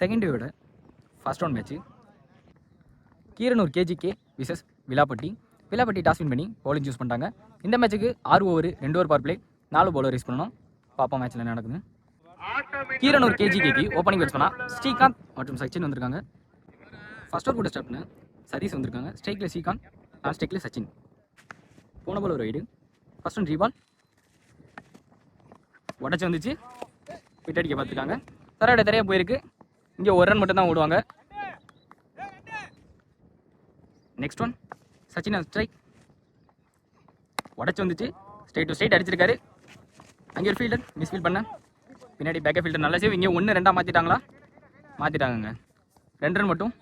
Second டேவோட first round match Keeranur KGK versus Vilappatti. Vilappatti toss win பண்ணி bowling choose பண்ணிட்டாங்க. இந்த மேட்ச்சுக்கு ஆறு ஓவர் ரெண்டு ஓவர் பவர் பிளே நாலு பவுலர் யூஸ் பண்ணணும். பாப்பா மேட்ச்சில் என்ன நடக்குது? கீரனூர் கேஜிகேக்கு ஓப்பனிங் பேட்ஸ் ஸ்ரீகாந்த் மற்றும் சச்சின் வந்திருக்காங்க. ஃபர்ஸ்ட் ஓவர் கூட ஸ்டார்ட் பண்ண சதீஷ் வந்திருக்காங்க. ஸ்ட்ரைக்கில் ஸ்ரீகாந்த் லாஸ்ட் ஸ்ட்ரைக்கில் சச்சின். போன பால் ஒரு ரைடு ஃபர்ஸ்ட் ஒன் ரீபால் உடச்சி வந்துச்சு. விட்டடிக்க பார்த்துருக்காங்க. தரையோட தரையாக போயிருக்கு. இங்கே ஒரு ரன் மட்டும் தான் ஓடுவாங்க. நெக்ஸ்ட் ஒன் சச்சின் ஸ்ட்ரைக் உடச்சி வந்துச்சு. ஸ்ட்ரைட் டு ஸ்ட்ரைட் அடிச்சிருக்காரு. அங்கே ஒரு ஃபீல்டர் மிஸ்ஃபீல் பண்ண. பின்னாடி பேக்கப் ஃபீல்டர் நல்லா சேவ் இங்கே ஒன்று ரெண்டாக மாற்றிட்டாங்களா மாற்றிட்டாங்கங்க ரெண்டு ரன் மட்டும்.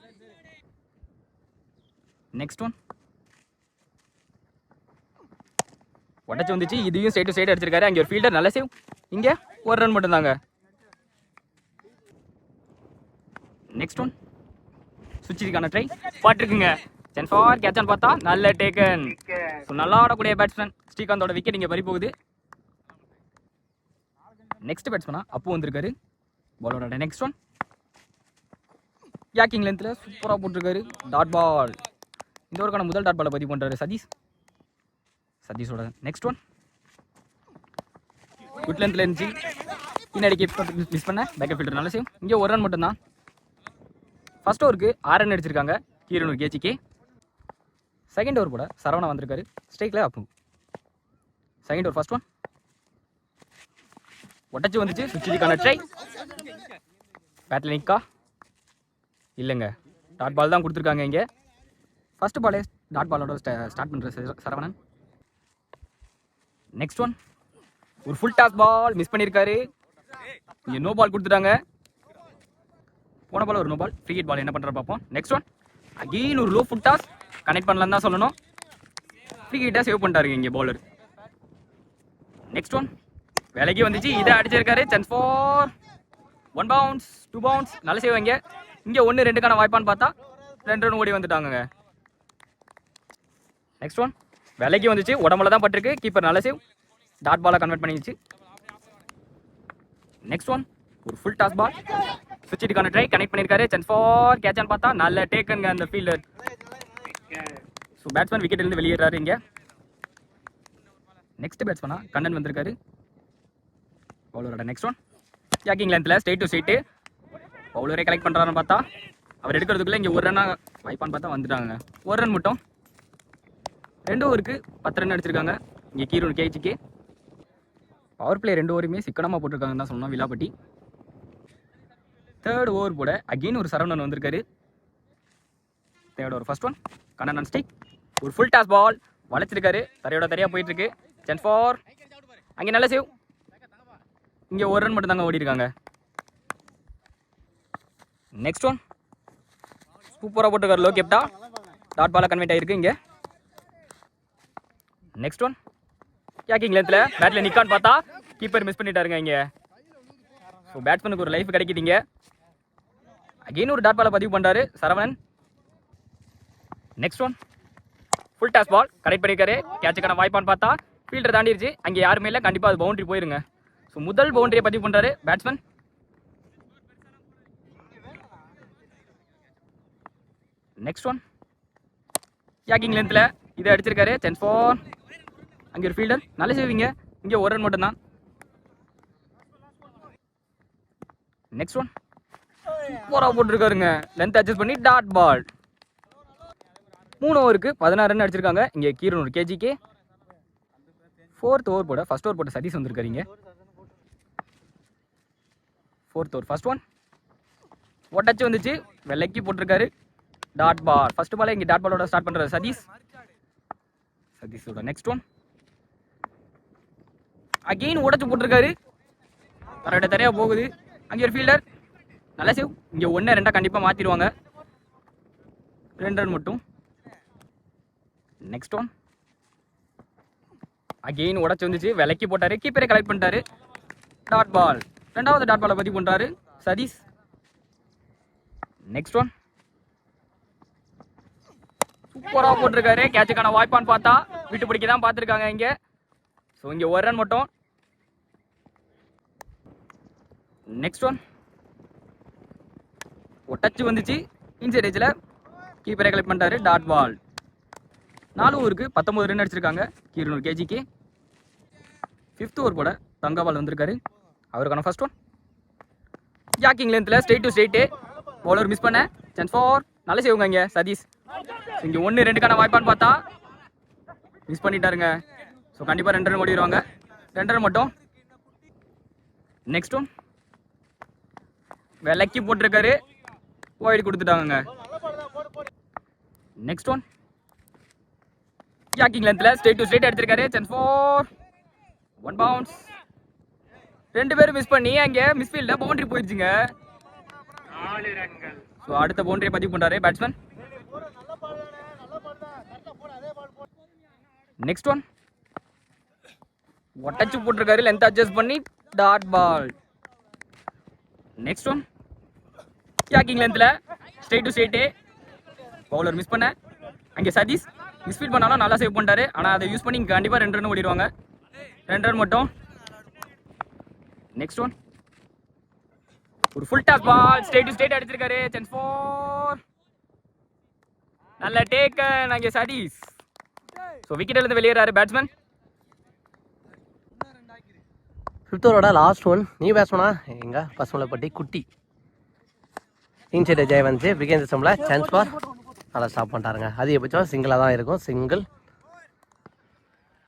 நெக்ஸ்ட் ஒன் உடச்சி வந்துச்சு. இதையும் சைடு சைடு அடிச்சிருக்காரு. அங்கே ஒரு ஃபீல்டர் நல்ல சேவ் இங்கே ஒரு ரன் மட்டும் தாங்க நெக்ஸ்ட் ஒன் சுவிட்சுக்கான ட்ரை பாட்டுருக்குங்க சென் ஃபார் கேட்சான்னு பார்த்தா நல்ல டேக்கன் ஸோ நல்லா ஆடக்கூடிய பேட்ஸ்மேன் ஸ்ரீகாந்தோட விக்கெட் இங்கே பறி போகுது நெக்ஸ்ட் பேட்ஸ்மேனா அப்போ வந்திருக்காரு. பாலோட நெக்ஸ்ட் ஒன் யாக்கிங் லென்த்தில் சூப்பராக போட்டிருக்காரு. டாட் பால் இந்த ஒருக்கான முதல் டாட் பாலை பதிவு பண்ணுறாரு சதீஷ். சதீஷோட நெக்ஸ்ட் ஒன் குட் லென்த்தில் இருந்துச்சு. பின்னாடி மிஸ் பண்ண பேக்கப் ஃபீல்டர் நல்ல செய்யும் இங்கே ஒரு ரன் மட்டும்தான். ஃபர்ஸ்ட் ஓவருக்கு ஆறு ரன் அடிச்சிருக்காங்க. கீரனூர் கேச்சிக்கு செகண்ட் ஓவர் கூட சரவணா வந்திருக்காரு. ஸ்ட்ரைக்கில் Appu second over first one ஒட்டச்சு வந்துச்சு. சுச்சிஜிக்கான ட்ரை பேட்டில் நிக்கா. இல்லைங்க. டாட் பால் தான் கொடுத்துருக்காங்க இங்கே. ஃபஸ்ட்டு பாலே டாட் பாலோட ஸ்டார்ட் பண்ணுற சரவணன். நெக்ஸ்ட் ஒன் ஒரு ஃபுல் டாஸ் பால் மிஸ் பண்ணியிருக்காரு இங்கே நோ பால் கொடுத்துட்டாங்க. போன பால் ஒரு no ball free hit ball என்ன பண்ணுற பார்ப்போம். நெக்ஸ்ட் ஒன் அகெயின் ஒரு லோ ஃபுட் டாஸ் கனெக்ட் பண்ணலாம் தான் சொல்லணும். ஃப்ரீ ஹிட்டாக சேவ் பண்ணிட்டாருங்க இங்கே பவுலர் நெக்ஸ்ட் ஒன் விலைக்கு வந்துச்சு. இதை அடிச்சிருக்காரு. Chance for one bounce two bounce நல்ல செய்வாங்க இங்கே. இங்கே ஒன்று ரெண்டுக்கான வாய்ப்பான்னு பார்த்தா ரெண்டு ரன் ஓடி வந்துட்டாங்கங்க. நெக்ஸ்ட் ஒன் விலைக்கு வந்துச்சு. உடம்புல தான் பட்டிருக்கு. கீப்பர் நல்ல சேவ் டாட் பாலாக கன்வெர்ட் பண்ணிடுச்சு நெக்ஸ்ட் ஒன் ஒரு ஃபுல் டாஸ் பால் சுவிட்சுக்கான ட்ரை கனெக்ட் பண்ணியிருக்காரு சான்ஸ் ஃபார் கேட்சான்னு பார்த்தா நல்ல டேக்கனுங்க அந்த ஃபீல்டர் ஸோ பேட்ஸ்மேன் விக்கெட்லேருந்து வெளியேறாரு இங்கே. நெக்ஸ்ட் பேட்ஸ்மேனா கண்ணன் வந்திருக்காரு. பவுலரோட நெக்ஸ்ட் ஒன் ஜாக்கிங் லென்த்தில் ஸ்டேட் டு ஸ்டேட்டு பவுலரே கலெக்ட் பண்ணுறாருன்னு பார்த்தா அவர் எடுக்கிறதுக்குள்ளே இங்கே ஒரு ரன்னாக வாய்ப்பான்னு பார்த்தா வந்துட்டாங்க ஒரு ரன் மட்டும். ரெண்டு ஓவருக்கு பத்து ரன் அடிச்சிருக்காங்க. இங்கே கீரூர் கேஜிக்கு பவர் பிளே ரெண்டு ஓவருமே சிக்கனமாக போட்டிருக்காங்கன்னு தான் சொன்னோம் விலாப்பட்டி. தேர்ட் ஓவர் போட அகெயின் ஒரு சரவணன் வந்திருக்காரு. Third over first one Kannan stick ஒரு ஃபுல் டாஸ் பால் வளைச்சிருக்காரு. தரையோட தரையாக போயிட்டு இருக்கு சென் ஃபார் அங்கே நல்ல சேவ் இங்கே ஒரு ரன் மட்டும் தாங்க ஓடி இருக்காங்க நெக்ஸ்ட் ஒன் சூப்பராக போட்டிருக்காரு லோ கேப்டா டாட் பாலாக கன்வெர்ட் ஆகிருக்கு இங்கே. நெக்ஸ்ட் ஒன் கேக்கிங் லென்த்தில் பேட்டில் நிக்கான்னு பார்த்தா கீப்பர் மிஸ் பண்ணிட்டாருங்க இங்கே. ஸோ பேட்ஸ்மேனுக்கு ஒரு லைஃப் கிடைக்குதுங்க அகெயின் ஒரு டாட் பாலை பதிவு பண்ணுறாரு Saravanan. Next one full toss ball correct பண்ணியிருக்காரு கேட்சுக்கான வாய்ப்பான்னு பார்த்தா ஃபீல்டர் தாண்டிடுச்சு அங்கே யாருமே இல்லை. கண்டிப்பாக அது பவுண்டரி போயிருங்க. ஸோ முதல் பவுண்டரியை பதிவு பண்ணுறாரு பேட்ஸ்மேன் நெக்ஸ்ட் ஒன் யாக்கிங் லென்த்தில் இதை அடிச்சிருக்காரு. சென்ஸ் ஃபோர் அங்கே ஒரு ஃபீல்டர் நல்ல செய்வீங்க. இங்கே ஒரு ரன் மட்டும்தான். நெக்ஸ்ட் ஒன் சூப்பராக போட்டிருக்காருங்க. லென்த் அட்ஜஸ்ட் பண்ணி டாட் பால் மூணு ஓவருக்கு பதினாறு ரன் அடிச்சிருக்காங்க. இங்கே கீரனூர் கேஜிக்கு ஃபோர்த் ஓவர் போட ஃபர்ஸ்ட் ஓவர் போட்ட சதீஷ் வந்திருக்காருங்க ஃபோர்த் ஓவர் ஃபர்ஸ்ட் ஒன் ஒட்டச்சு வந்துச்சு. வெள்ளைக்கு போட்டிருக்காரு. டாட் பால் ஃபர்ஸ்ட் பாலே இங்கே டாட் பாலோட ஸ்டார்ட் பண்ணுறாரு சதீஷ். சதீஷோட நெக்ஸ்ட் ஒன் அகெயின் உடச்சு போட்டிருக்காரு. கரெக்டாக தரையாக போகுது. அங்கே ஒரு ஃபீல்டர் நல்ல சேவ் இங்கே ஒன்று ரெண்டாக கண்டிப்பாக மாற்றிடுவாங்க ரெண்டு ரன் மட்டும். நெக்ஸ்ட் ஒன் அகெயின் உடச்சி வந்துச்சு. விலைக்கு போட்டார். கீப்பரை கலெக்ட் பண்ணிட்டாரு. டாட் பால் ரெண்டாவது டாட் பாலை பதிவு பண்ணுறாரு சதீஷ். நெக்ஸ்ட் ஒன் சூப்பராக போட்டிருக்காரு. கேட்சுக்கான வாய்ப்பான்னு பார்த்தா விட்டு பிடிக்க தான் பார்த்துருக்காங்க இங்கே. ஸோ இங்கே ஒரு ரன் மட்டும். நெக்ஸ்ட் ஒன் டச்சு வந்துச்சு. இன்சைட் ஏஜில் கீப்பரே கலெக்ட் பண்ணிட்டாரு. டாட் பால் நாலு ஓவருக்கு பத்தொம்பது ரன் அடிச்சிருக்காங்க. இருநூறு கேஜிக்கு ஃபிஃப்த் ஓவர் போட தங்க பால் வந்திருக்காரு. அவருக்கான ஃபர்ஸ்ட் ஒன் ஜாக்கிங் லென்த்தில் straight to straight bowler miss பண்ண. சான்ஸ் ஃபார் நல்லா செய்வாங்க இங்கே சதீஷ். இங்கே ஒன்று ரெண்டுக்கான வாய்ப்பான்னு பார்த்தா மிஸ் பண்ணிட்டாருங்க. ஸோ கண்டிப்பாக ரெண்டு ரன் ஓடிடுவாங்க ரெண்டு ரன் மட்டும். நெக்ஸ்ட் ஒன் விலக்கி போட்டிருக்காரு. ஒயிட் கொடுத்துட்டாங்க நெக்ஸ்ட் ஒன் ஜாக்கிங் லென்த்தில் ஸ்ட்ரெயிட் டு ஸ்ட்ரெயிட் எடுத்திருக்காரு. சான்ஸ் ஃபார் ஒன் பவுன்ஸ் ரெண்டு பேரும் மிஸ் பண்ணி அங்கே மிஸ்ஃபீல்டில் பவுண்டரி போயிடுச்சுங்க ஸோ அடுத்த பவுண்டரியை பதிவு பண்ணுறாரு பேட்ஸ்மேன் நெக்ஸ்ட் ஒன் ஒட்டச்சு போட்டிருக்காரு. லென்த் அட்ஜஸ்ட் பண்ணி dot ball next one yorking லென்த்தில் straight to straight bowler miss பண்ண. அங்கே சதீஷ் மிஸ்ஃபீட் பண்ணாலும் நல்லா சேவ் பண்ணிட்டாரு. ஆனால் அதை யூஸ் பண்ணி கண்டிப்பாக ரெண்டு ரன் ஓடிடுவாங்க. ரெண்டு ரன் மட்டும். நெக்ஸ்ட் ஒன் ஒரு full toss ball straight to straight அடிச்சிருக்காரு. சான்ஸ் ஃபோர் நல்ல டேக்கன் அங்கே சதீஷ். ஸோ விக்கெட்லேருந்து வெளியேறாரு பேட்ஸ்மேன் ஃபிஃப்த் ஓவரோட லாஸ்ட் ஒன் நீ பேசணும்னா பசங்களை பற்றி குட்டி. இன்சைட் ஜெய் வந்துச்சு பிகேன் சிஸ்டமில் சான்ஸ் ஃபார் நல்லா ஸ்டாப் பண்ணிட்டாருங்க. அதிகபட்சம் சிங்கிளாக தான் இருக்கும். சிங்கிள்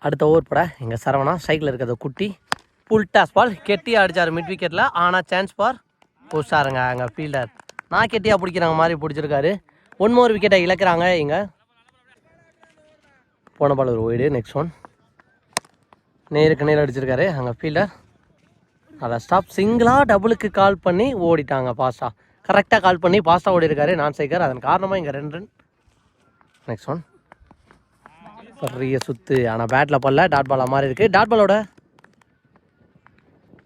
அடுத்த ஓவர் பட. எங்கள் சரவணா சைக்கிள் இருக்கிறத குட்டி. புல் டாஸ் பால் கெட்டியாக அடித்தார் மிட் விக்கெட்டில் ஆனால் சான்ஸ் ஃபார் புஷாருங்க அங்கே ஃபீல்டர் நான் கெட்டியாக பிடிக்கிறாங்க மாதிரி பிடிச்சிருக்காரு. ஒன் மோர் விக்கெட்டை இழக்கிறாங்க இங்கே. போன பால் ஒரு ஒய்டு நெக்ஸ்ட் ஒன் நேருக்கு நேர் அடிச்சிருக்காரு. அங்கே ஃபீல்டர் அதை ஸ்டாப் சிங்கிளாக டபுளுக்கு கால் பண்ணி ஓடிட்டாங்க பாஸ்டாக கரெக்டாக கால் பண்ணி பாஸ் ஓடி இருக்காரு நான் சேகர். அதன் காரணமாக இங்கே ரெண்டு ரன் நெக்ஸ்ட் ஒன் பெரிய சுத்து. ஆனால் பேட்டில் பல்ல டாட் பால் மாதிரி இருக்குது டாட் பாலோட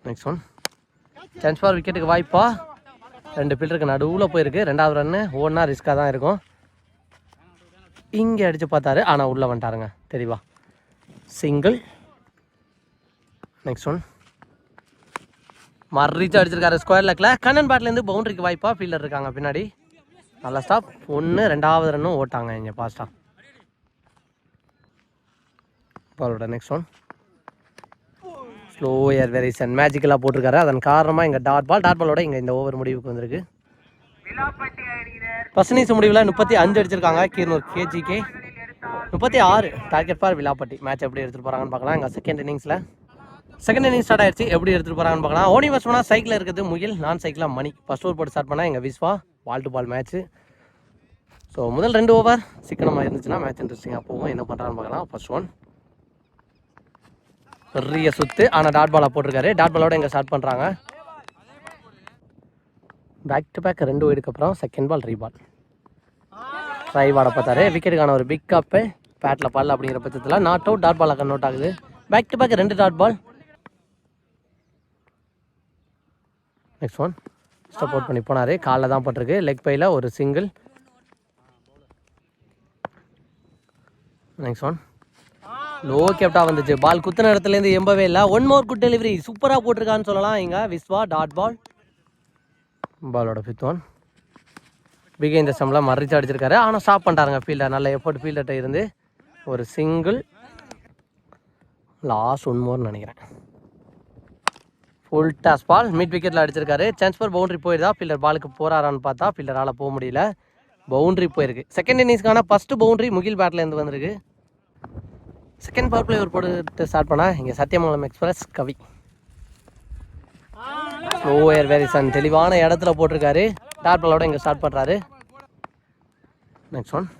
நெக்ஸ்ட் ஒன் சான்ஸ் ஃபார் விக்கெட்டுக்கு வாய்ப்பா. ரெண்டு பில்லருக்கு நடுவில் போயிருக்கு. ரெண்டாவது ரன்னு ஒன்றா ரிஸ்க்காக தான் இருக்கும். இங்கே அடித்து பார்த்தாரு. ஆனால் உள்ளே வந்துட்டாருங்க. தெளிவா. சிங்கிள் நெக்ஸ்ட் ஒன் மறிச்சு அடிச்சிருக்காரு. ஸ்கொயர் லெக்கில் கண்ணன் பேட்லேருந்து பவுண்டரிக்கு வாய்ப்பாக ஃபீல்டர் இருக்காங்க பின்னாடி. நல்லா ஸ்டாப் ஒன்று ரெண்டாவது ரன்னும் ஓட்டாங்க இங்கே பாஸ்ட்டாக பாலோட நெக்ஸ்ட் ஒன் ஸ்லோ ஏர் வெரிசன் மேஜிக்கலாக போட்டிருக்காரு. அதன் காரணமாக இங்கே டாட் பால் டாட் பாலோட இங்கே இந்த ஓவர் முடிவுக்கு வந்திருக்கு. ஃபர்ஸ்ட் இன்னிங்ஸ் முடிவில் முப்பத்தி அஞ்சு அடிச்சிருக்காங்க. கீர்னூர் கேஜிகே முப்பத்தி ஆறு. Target for விலாப்பட்டி. மேட்ச் எப்படி எடுத்துகிட்டு போகிறாங்கன்னு பார்க்கலாம். இங்கே செகண்ட் இன்னிங்ஸில் செகண்ட் இன்னிங் ஸ்டார்ட் ஆயிடுச்சு. எப்படி எடுத்துகிட்டு போகிறாங்கன்னு பார்க்கலாம். ஓனி ஃபஸ்ட் பண்ணால் சைக்கிள் இருக்குது நான் சைக்கிளாக மணி. ஃபஸ்ட் ஓவர் போட்டு ஸ்டார்ட் பண்ணால் எங்கள் Viswa ball to ball match so முதல் ரெண்டு ஓவர் சிக்கனமாக இருந்துச்சுன்னா மேட்ச் இன்ட்ரெஸ்டிங்காக போகும். என்ன பண்ணுறான்னு பார்க்கலாம். ஃபர்ஸ்ட் ஒன் பெரிய சுத்து. ஆனால் டாட் பாலாக போட்டிருக்காரு. டாட் பாலோட எங்கே ஸ்டார்ட் பண்ணுறாங்க பேக் டு பேக் ரெண்டு ஒய்டுக்கு அப்புறம் செகண்ட் பால் ரீபால் ட்ரை பாட பார்த்தாரு. விக்கெட்டுக்கான ஒரு பிக் அப்பு பேட்டில் பால் அப்படிங்கிற பட்சத்தில் நாட் அவுட் டாட் பாலாக கன்வெர்ட் ஆகுது. பேக் டு பேக் ரெண்டு dot ball next one stump out பண்ணி போனார். காலில் தான் போட்டிருக்கு. லெக் பையில் ஒரு சிங்கிள் நெக்ஸ்ட் ஒன் லோ கேப்டா வந்துச்சு. பால் குத்துன இடத்துலேருந்து எம்பவே இல்லை. ஒன் மோர் குட் டெலிவரி சூப்பராக போட்டிருக்கான்னு சொல்லலாம் இங்கே. விஸ்வா டாட் பால் பாலோட ஃபிஃப்த் ஒன் பிகே இந்த சம்லாம் மறிச்சு அடிச்சிருக்காரு. ஆனால் ஸ்டாப் பண்ணிட்டாருங்க ஃபீல்டர் நல்ல எஃபோர்ட் ஃபீல்டர்கிட்ட இருந்து ஒரு சிங்கிள் லாஸ்ட் ஒன் மோர்னு நினைக்கிறேன். ஃபுல் டாஸ் பால் மிட் விக்கெட்டில் அடிச்சிருக்காரு. சான்ஸ் ஃபார் பவுண்டரி போயிருதா? ஃபீல்டர் பாலுக்கு போகிறாரான்னு பார்த்தா ஃபீல்டரால் போக முடியல. பவுண்டரி போயிருக்கு. செகண்ட் இன்னிங்ஸ்க்கான ஃபஸ்ட்டு பவுண்டரி முகில் பேட்லேருந்து வந்திருக்கு. செகண்ட் பவர் பிளே ஒரு போட்டு ஸ்டார்ட் பண்ணால் இங்கே Sathyamangalam express Kavi. Slower version தெளிவான இடத்துல போட்டிருக்காரு. டாட் பாலோட இங்கே ஸ்டார்ட் பண்ணுறாரு நெக்ஸ்ட் ஒன்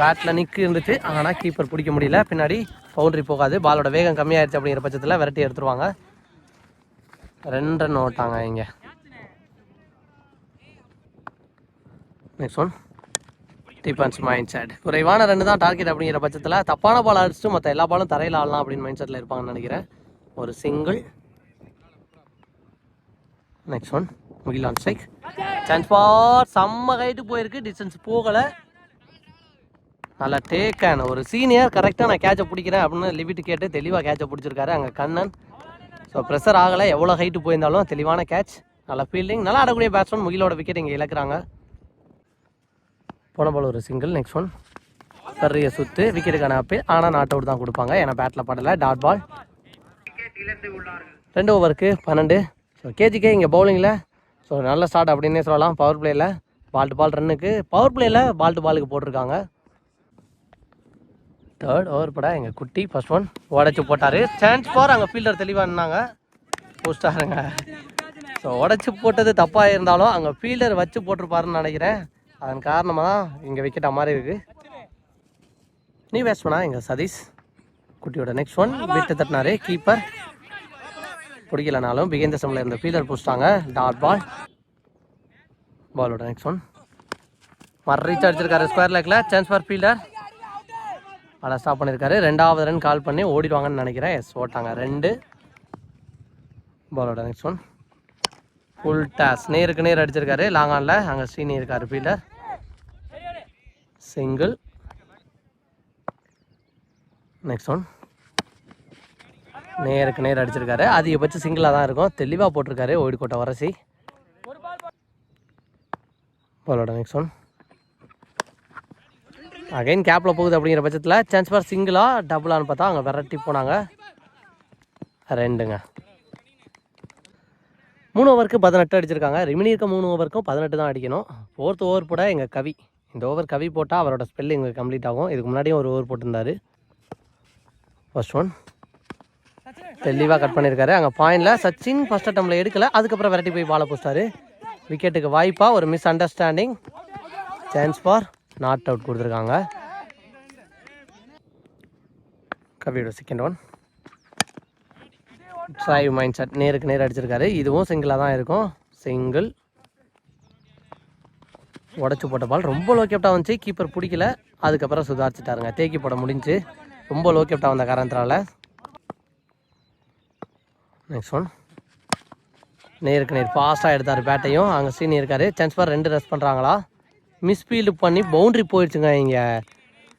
பேட்டில் நிற்கு இருந்துச்சு. ஆனால் கீப்பர் பிடிக்க முடியல. பின்னாடி பவுண்டரி போகாது. பாலோட வேகம் கம்மியாயிருச்சு அப்படிங்கிற பட்சத்தில் விரட்டி எடுத்துருவாங்க. ரெண்டு ரன் ஓட்டாங்க இங்கே next one defence mind set குறைவான ரெண்டு தான் டார்கெட் அப்படிங்கிற பட்சத்தில் தப்பான பால் அடிச்சுட்டு மற்ற எல்லா பாலும் தரையில் ஆடலாம் அப்படின்னு மைண்ட் செட்டில் இருப்பாங்கன்னு நினைக்கிறேன். ஒரு single next one Mugil on strike chance for செம்ம ஹைட்டு போயிருக்கு. டிஸ்டன்ஸ் போகலை. நல்லா டேக் ஒரு சீனியர் கரெக்டாக நான் கேட்சை பிடிக்கிறேன் அப்படின்னு லிமிட் கேட்டு தெளிவாக கேட்சை பிடிச்சிருக்காரு. அங்கே கண்ணன். ஸோ ப்ரெஷர் ஆகலை. எவ்வளோ ஹைட்டு போயிருந்தாலும் தெளிவான கேட்ச் நல்லா ஃபீல்டிங் நல்லா ஆடக்கூடிய பேட்ஸ்மேன் முகிலோட விக்கெட் இங்கே இழக்கிறாங்க. போன பால் ஒரு சிங்கிள் நெக்ஸ்ட் ஒன் பெரிய சுத்து விக்கெட்டுக்கான அப்பீல் ஆனால் நாட் அவுட் தான் கொடுப்பாங்க. ஏன்னா பேட்டில் படலை. டாட் பால் ரெண்டு ஓவருக்கு பன்னெண்டு. ஸோ கேஜிக்கே இங்கே பவுலிங்கில் ஸோ நல்ல ஸ்டார்ட் அப்படின்னே சொல்லலாம். பவர் பிளேயில் பால் டு பால் ரன்னுக்கு பவர் பிளேயில் பால் டு பாலுக்கு போட்டிருக்காங்க. தேர்ட் ஓவர் பட. எங்கள் குட்டி ஃபர்ஸ்ட் ஒன் உடச்சி போட்டார். சான்ஸ் ஃபார் அங்கே ஃபீல்டர் தெளிவாக இருந்தாங்க போஸ்டாருங்க ஸோ உடச்சி போட்டது தப்பாக இருந்தாலும் அங்கே ஃபீல்டர் வச்சு போட்டிருப்பாருன்னு நினைக்கிறேன். அதன் காரணமாக தான் இங்கே விக்கெட் மாதிரி இருக்குது நீ பேசுவனா எங்கள் சதீஷ். குட்டியோட நெக்ஸ்ட் ஒன் விட்டு தட்டினாரு. கீப்பர் பிடிக்கலனாலும் பிகேந்திர சம்மில் இருந்த ஃபீல்டர் பிடிச்சிட்டாங்க டாட் பால் பாலோட நெக்ஸ்ட் ஒன் மறு அடிச்சிருக்காரு ஸ்கொயர் லேக்கில் சான்ஸ் ஃபார் ஃபீல்டர் அதை ஸ்டாப் பண்ணியிருக்காரு ரெண்டாவது ரன் கால் பண்ணி ஓடிடுவாங்கன்னு நினைக்கிறேன். எஸ் ஓட்டாங்க. ரெண்டு. பாலோட நெக்ஸ்ட் ஒன் ஃபுல் டேஸ் நேருக்கு நேர் அடிச்சிருக்காரு. லாங் ஆனில். அங்கே ஸ்ரீனி இருக்காரு ஃபீல்டர் சிங்கிள் நெக்ஸ்ட் ஒன் நேருக்கு நேர் அடிச்சிருக்காரு. அதிகபட்சம் சிங்கிளாக தான் இருக்கும். தெளிவாக போட்டிருக்காரு. ஓடிக்கோட்டை வரசி. பாலோட நெக்ஸ்ட் ஒன் அகைன் கேப்பில் போகுது அப்படிங்கிற பட்சத்தில் சான்ஸ் ஃபார் சிங்கிளா டபுளான்னு பார்த்தா அங்கே விரட்டி போனாங்க. ரெண்டுங்க. மூணு ஓவருக்கு பதினெட்டு அடிச்சிருக்காங்க. ரிமினி இருக்க மூணு ஓவருக்கும் பதினெட்டு தான் அடிக்கணும். ஃபோர்த் ஓவர் போட எங்கள் கவி. இந்த ஓவர் கவி போட்டால் அவரோட ஸ்பெல் இங்கே கம்ப்ளீட் ஆகும். இதுக்கு முன்னாடியும் ஒரு ஓவர் போட்டிருந்தாரு. ஃபர்ஸ்ட் ஒன் தெளிவாக கட் பண்ணியிருக்காரு அங்கே பாயிண்டில் சச்சின் ஃபஸ்ட் அட்டம்ல எடுக்கலை. அதுக்கப்புறம் விரட்டி போய் பாலை போஸ்ட்டாரு விக்கெட்டுக்கு வாய்ப்பாக ஒரு misunderstanding chance for not out கொடுத்துருக்காங்க. கவியோட second one drive mind set நேருக்கு நேர் அடிச்சிருக்காரு. இதுவும் சிங்கிளாக தான் இருக்கும். சிங்கிள் உடச்சி போட்ட பால் ரொம்ப லோ கேப்டாக வந்துச்சு. கீப்பர் பிடிக்கல. அதுக்கப்புறம் சுதாரிச்சிட்டாருங்க. தேக்கி போட முடிஞ்சு. ரொம்ப லோ கேப்டாக வந்த காரணத்தினால. நெக்ஸ்ட் ஒன் நேருக்கு நேர் ஃபாஸ்ட்டாக எடுத்தார் பேட்டையும் அங்கே சீனி இருக்காரு. சான்ஸ் ஃபார் ரெண்டு ரெஸ்ட் பண்ணுறாங்களா மிஸ்ஃபீல்டு பண்ணி பவுண்ட்ரி போயிடுச்சுங்க இங்கே.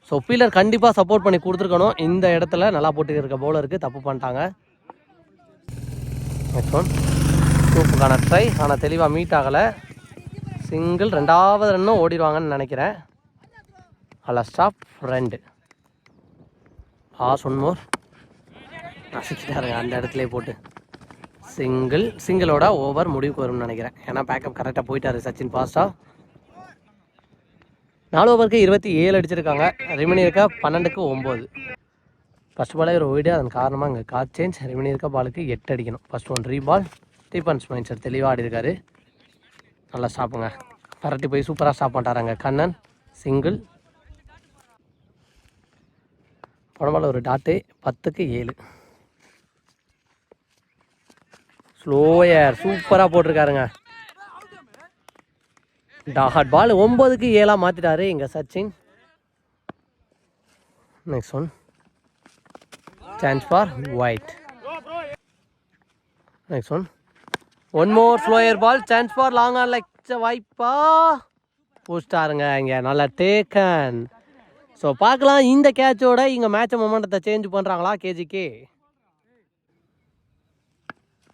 ஸோ ஃபீலர் கண்டிப்பாக சப்போர்ட் பண்ணி கொடுத்துருக்கணும். இந்த இடத்துல நல்லா போட்டு இருக்க பவுலருக்கு தப்பு பண்ணிட்டாங்க. நெக்ஸ்ட் ஒன் சூப்புக்கான ட்ரை ஆனால் தெளிவாக மீட் ஆகலை. சிங்கிள் ரெண்டாவது ரன்னும் ஓடிடுவாங்கன்னு நினைக்கிறேன். அல்ல ஸ்டாப் ரெண்டு ஆஸ் ஒன் மோர் அந்த இடத்துலயே போட்டு. சிங்கிள் சிங்கிளோட ஓவர் முடிவுக்கு வரும்னு நினைக்கிறேன். ஏன்னா பேக்கப் கரெக்டாக போயிட்டாரு சச்சின் ஃபாஸ்ட்டாக நாலு ஓவருக்கு இருபத்தி ஏழு அடிச்சிருக்காங்க. ரிமினி இருக்கா பன்னெண்டுக்கு ஒம்பது. ஃபஸ்ட் பாலே ஒரு ஓய்டு அதன் காரணமாக இங்கே கார் சேஞ்ச் ரிமினி இருக்க பாலுக்கு எட்டு அடிக்கணும். ஃபஸ்ட் ஒன் ரீ பால் ஸ்டீபன்ஸ் சார் தெளிவாக ஆடி இருக்காரு நல்லா ஸ்டாப்புங்க பரட்டி போய் சூப்பராக ஸ்டாப் பண்ணிட்டாராங்க கண்ணன். சிங்கிள் படமால ஒரு டாட்டு பத்துக்கு ஏழு. ஸ்லோயர் சூப்பராக போட்டிருக்காருங்க. டாட் பால் ஒம்பதுக்கு ஏழாக மாற்றிட்டாரு எங்கள் Sachin. Next one chance for wide next one one more slower ball chance for long on லெக்ச வாய்ப்பா. போஸ்டாருங்க இங்கே நல்லா டேக்கன் ஸோ பார்க்கலாம். இந்த கேட்சோட இங்கே மேட்ச் மொமெண்டத்தை சேஞ்ச் பண்ணுறாங்களா கேஜிக்கு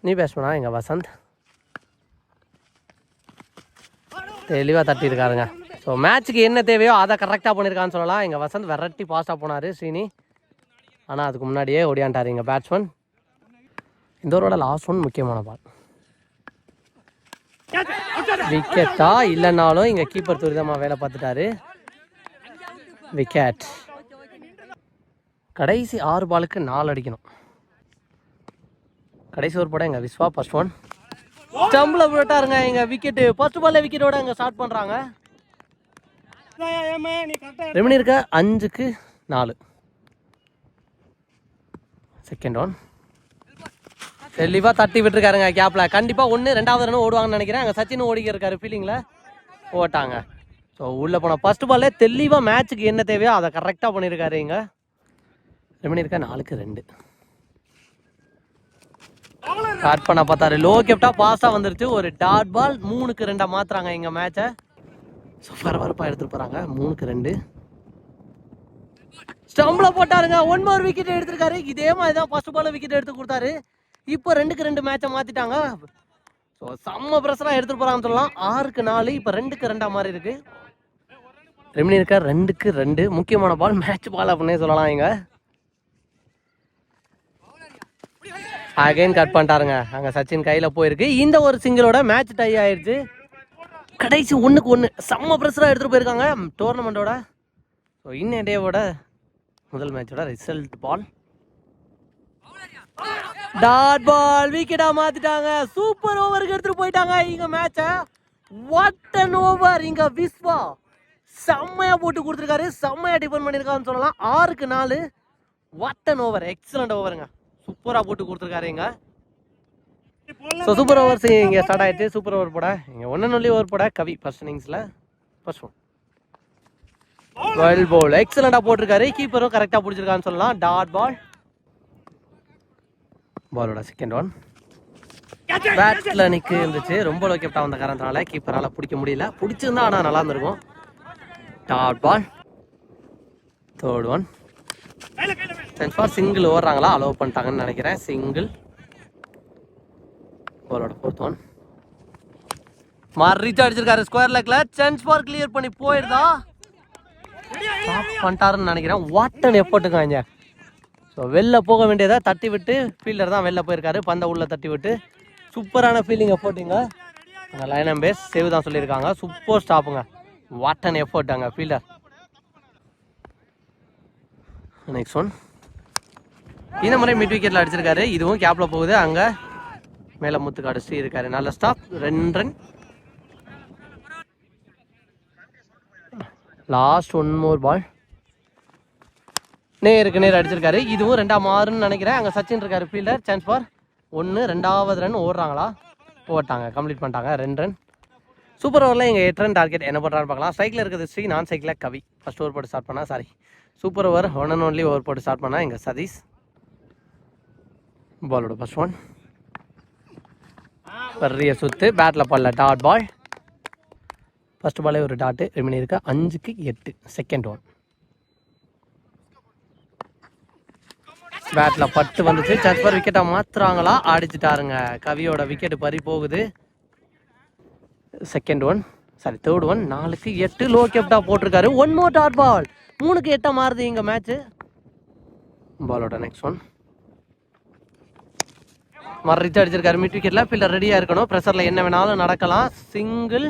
நீ பேசுவனா எங்கள் வசந்த். தெளிவாக தட்டியிருக்காருங்க. ஸோ மேட்ச்சுக்கு என்ன தேவையோ அதை கரெக்டாக பண்ணியிருக்கான்னு சொல்லலாம். எங்கள் வசந்த் வெரைட்டி பாஸ்டாக போனார் ஸ்ரீனி ஆனால் அதுக்கு முன்னாடியே ஓடியாண்டார் எங்கள் பேட்ஸ்மேன் இந்த ஓவரோட லாஸ்ட் ஒன் முக்கியமான பால் விக்கெட்டா இல்லைனாலும் இங்கே கீப்பர் துரிதமாக வேலை பார்த்துட்டாரு. விக்கெட். கடைசி ஆறு பாலுக்கு நாலு அடிக்கணும். கடைசி ஒரு படம் எங்கள் விஸ்வா ஃபர்ஸ்ட் ஒன் ஸ்டம்பில் போட்டாருங்க எங்கள் விக்கெட்டு ஃபர்ஸ்ட் பால்ல விக்கெட்டோட அங்கே ஸ்டார்ட் பண்ணுறாங்க ரெமினி இருக்க? அஞ்சுக்கு நாலு. செகண்ட் ஒன் தெளிவாக தட்டி விட்டுருக்காருங்க கேப்பில் கண்டிப்பாக ஒன்று ரெண்டாவது ரன் ஓடுவாங்கன்னு நினைக்கிறேன். அங்கே சச்சின் ஓடிக்க இருக்காரு ஃபீலிங்கில் ஓட்டாங்க. ஸோ உள்ளே போன ஃபஸ்ட் பால்லே தெளிவாக மேட்ச்சுக்கு என்ன தேவையோ அதை கரெக்டாக பண்ணியிருக்காரு இங்கே. ரெமினி இருக்கா? நாலுக்கு ரெண்டு. ஸ்டார்ட் பண்ண பார்த்தாரு லோ கெப்டா பாஸாக வந்துருச்சு. ஒரு டாட் பால் மூணுக்கு ரெண்டாக மாத்துறாங்க எங்கள் மேட்சை ஸோ பரபரப்பாக எடுத்துட்டு போகிறாங்க மூணுக்கு ரெண்டு. ஸ்டம்பில் போட்டாருங்க. ஒன் மோர் விக்கெட் எடுத்திருக்காரு. இதே மாதிரி தான் ஃபர்ஸ்ட் பால் விக்கெட் எடுத்து கொடுத்தாரு. இப்போ ரெண்டுக்கு ரெண்டு மேட்சை மாற்றிட்டாங்க ஸோ செம்ம ப்ரெஷராக எடுத்துகிட்டு போகிறான்னு சொல்லலாம். ஆறுக்கு நாலு இப்போ ரெண்டுக்கு ரெண்டாக மாதிரி இருக்குது ரெமினி இருக்கா ரெண்டுக்கு ரெண்டு. முக்கியமான பால் மேட்ச் பால் அப்படின்னே சொல்லலாம் எங்கள் அகைன் கட் பண்ணிட்டாருங்க. அங்கே சச்சின் கையில் போயிருக்கு. இந்த ஒரு சிங்கிளோட மேட்ச் டை ஆயிடுச்சு கடைசி ஒன்றுக்கு ஒன்று செம்ம ப்ரெஷராக எடுத்துகிட்டு போயிருக்காங்க. டோர்னமெண்ட்டோட ஸோ இன்ன டேவோட முதல் மேட்சோட ரிசல்ட் பால் டாட் பால் விக்கெட்டா மாத்திட்டாங்க. சூப்பர் ஓவருக்கு எடுத்துட்டு போயிட்டாங்க. இங்க மேட்ச வாட் அன் ஓவர் இங்க விஸ்வா செம்மையா போட்டு கொடுத்துருக்காரு. செம்மையா டிஃபன் பண்ணிருக்காருன்னு சொல்லலாம். ஆறுக்கு நாலு. வாட் அன் ஓவர் எக்ஸலண்ட் ஓவருங்க சூப்பரா போட்டு கொடுத்துருக்காரு இங்க ஸோ சூப்பர் ஓவர்ஸ் இங்க ஸ்டார்ட் ஆயிடுச்சு சூப்பர் ஓவர் போட. இங்க ஒன்னு ஒன்லி ஓவர் போட கவி ஃபர்ஸ்ட் இன்னிங்ஸ்ல ஃபர்ஸ்ட் ஒன் வெல் போல் எக்ஸலண்டா போட்டிருக்காரு. கீப்பரும் கரெக்டா பிடிச்சிருக்கான்னு சொல்லலாம். டாட் பால் பாலோட செகண்ட் ஒன் பேட்ல நிக்கு இருந்துச்சு. ரொம்ப லோ கேப்டா வந்த காரணத்தினால கீப்பரால பிடிக்க முடியல. பிடிச்சிருந்தா ஆனா நல்லா இருந்திருக்கும். Dot ball third one chance for single ஓடுறாங்களா? Allow பண்ணிட்டாங்கன்னு நினைக்கிறேன். சிங்கிள் பாலோட ஃபோர்த் ஒன் மார் ரீச் அடிச்சிருக்காரு. ஸ்கொயர் லெக்ல சென்ஸ் ஃபார் கிளியர் பண்ணி போயிடுதா ஸ்டாப் பண்ணிட்டாருன்னு நினைக்கிறேன். வாட்டன் எஃபர்ட்டுங்க ஸோ வெளில போக வேண்டியதை தட்டி விட்டு ஃபீல்டர் தான் வெளில போயிருக்காரு. பந்தை உள்ள தட்டி விட்டு. சூப்பரான ஃபீலிங் எஃபர்ட்டுங்க அங்கே லைன் அண்ட் பேஸ் சேவ் தான் சொல்லியிருக்காங்க. சூப்பர் ஸ்டாப்புங்க வாட்டன் எஃபர்ட் அங்கே ஃபீல்டர் நெக்ஸ்ட் ஒன் இந்த முறை மிட் விக்கெட்டில் அடிச்சிருக்காரு. இதுவும் கேப்பில் போகுது. அங்கே மேலே முத்துக்கு அடிச்சு இருக்காரு. நல்ல ஸ்டாப் ரெண்டு run last one more ball நேருக்கு நேர் அடிச்சிருக்காரு. இதுவும் ரெண்டாம் ஆறுன்னு நினைக்கிறேன். அங்கே சச்சின் இருக்காரு ஃபீல்டர் சான்ஸ் ஃபார் ஒன்று ரெண்டாவது ரன் ஓடுறாங்களா? போட்டாங்க. கம்ப்ளீட் பண்ணிட்டாங்க. ரெண்டு ரன் சூப்பர் ஓவரில் எங்கள் எட்டு ரன் டார்கெட் என்ன பண்ணுறான்னு பார்க்கலாம். சைக்கிள் இருக்கிறது ஸ்ரீ நான் சைக்கிளில் கவி. ஃபஸ்ட் ஓவர் போட்டு ஸ்டார்ட் பண்ணா sorry super over one and only over போட்டு ஸ்டார்ட் பண்ணால் எங்கள் சதீஷ். பாலோட ஃபர்ஸ்ட் ஒன் பெரிய சுத்து பேட்டில் பல்ல டாட் பால் ஃபர்ஸ்ட் பாலே ஒரு டாட்டு ரிமினி இருக்கு? அஞ்சுக்கு எட்டு. செகண்ட் ஒன் பேட்டில் பத்து வந்துச்சு. சஸ்பர் விக்கெட்டை மாத்துறாங்களா? அடிச்சுட்டாருங்க. கவியோட விக்கெட்டு பறி போகுது. Second one sorry third one நாலுக்கு எட்டு. லோ கேப்டா போட்டிருக்காரு. ஒன் மோர் டாட் பால் மூணுக்கு எட்டாக மாறுது இங்கே மேட்ச்சு பாலோட நெக்ஸ்ட் ஒன் மறிச்சு அடிச்சிருக்காரு. மிட் விக்கெட்ல ஃபீல்டர் ரெடியா இருக்கணும். ப்ரெஷர்ல என்ன வேணாலும் நடக்கலாம். சிங்கிள்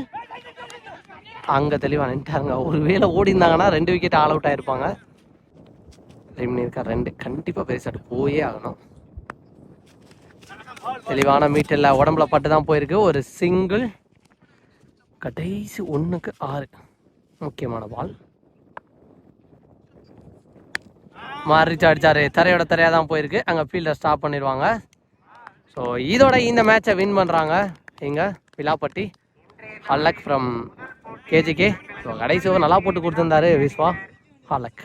அங்க தெளிவா நின்ட்டாருங்க. ஒருவேளை ஓடி இருந்தாங்கன்னா ரெண்டு விக்கெட் ஆல் அவுட் ஆயிருப்பாங்க. இருக்கா ரெண்டு. கண்டிப்பா பெருசாட்டு போயே ஆகணும். தெளிவான மீட்டர்ல உடம்புல பட்டு தான் போயிருக்கு. ஒரு சிங்கிள் கடைசி ஒண்ணுக்கு ஆறு. முக்கியமான பால் மாறிச்சு அடிச்சாரு. தரையோட தரையா தான் போயிருக்கு. அங்க ஃபீல்டை ஸ்டாப் பண்ணிடுவாங்க ஸோ இதோட இந்த மேட்சை வின் பண்ணுறாங்க இங்கே விலாப்பட்டி ஹல்லக் ஃப்ரம் கேஜிகே ஸோ கடைசி நல்லா போட்டு கொடுத்துருந்தாரு விஸ்வா. ஹல்லக்